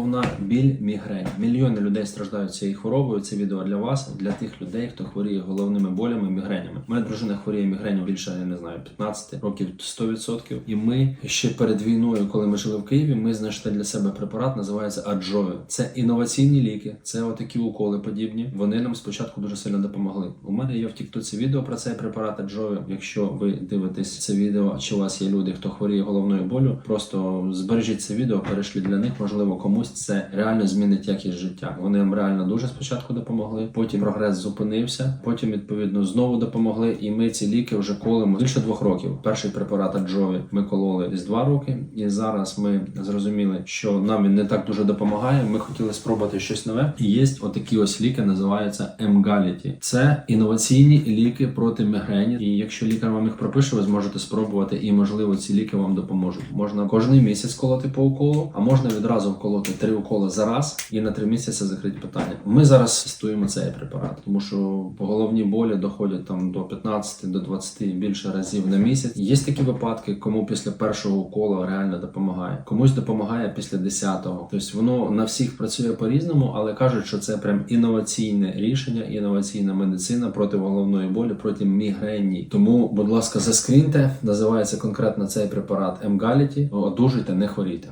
головна біль, мігрень. Мільйони людей страждають цією хворобою. Це відео для вас, для тих людей, хто хворіє головними болями, мігренями. Моя дружина хворіє мігреню більше, я не знаю, 15 років 100%. І ми ще перед війною, коли ми жили в Києві, ми знайшли для себе препарат, називається Аджою. Це інноваційні ліки, це отакі уколи подібні. Вони нам спочатку дуже сильно допомогли. У мене є в Тіктоці відео про цей препарат Аджою. Якщо ви дивитесь це відео, чи у вас є люди, хто хворіє головною болю, просто збережіть це відео, перешліть для них. Можливо, комусь це реально змінить якість життя. Вони нам реально дуже спочатку допомогли. Потім прогрес зупинився. Потім відповідно знову допомогли. І ми ці ліки вже колимо більше двох років. Перший препарат Аджові ми кололи десь два роки, і зараз ми зрозуміли, що нам він не так дуже допомагає. Ми хотіли спробувати щось нове. І є отакі ось ліки, називаються Emgality. Це інноваційні ліки проти мігрені. І якщо лікар вам їх пропише, ви зможете спробувати, і можливо ці ліки вам допоможуть. Можна кожний місяць колоти по уколу, а можна відразу вколоти три уколи за раз і на три місяці закрити питання. Ми зараз тестуємо цей препарат, тому що головні болі доходять там до 15 до 20 більше разів на місяць. Є такі випадки, кому після першого уколу реально допомагає, комусь допомагає після 10-го. Тобто воно на всіх працює по-різному, але кажуть, що це прям інноваційне рішення, інноваційна медицина проти головної болі, проти мігрені. Тому, будь ласка, заскріньте. Називається конкретно цей препарат Emgality. Одужуйте, не хворійте.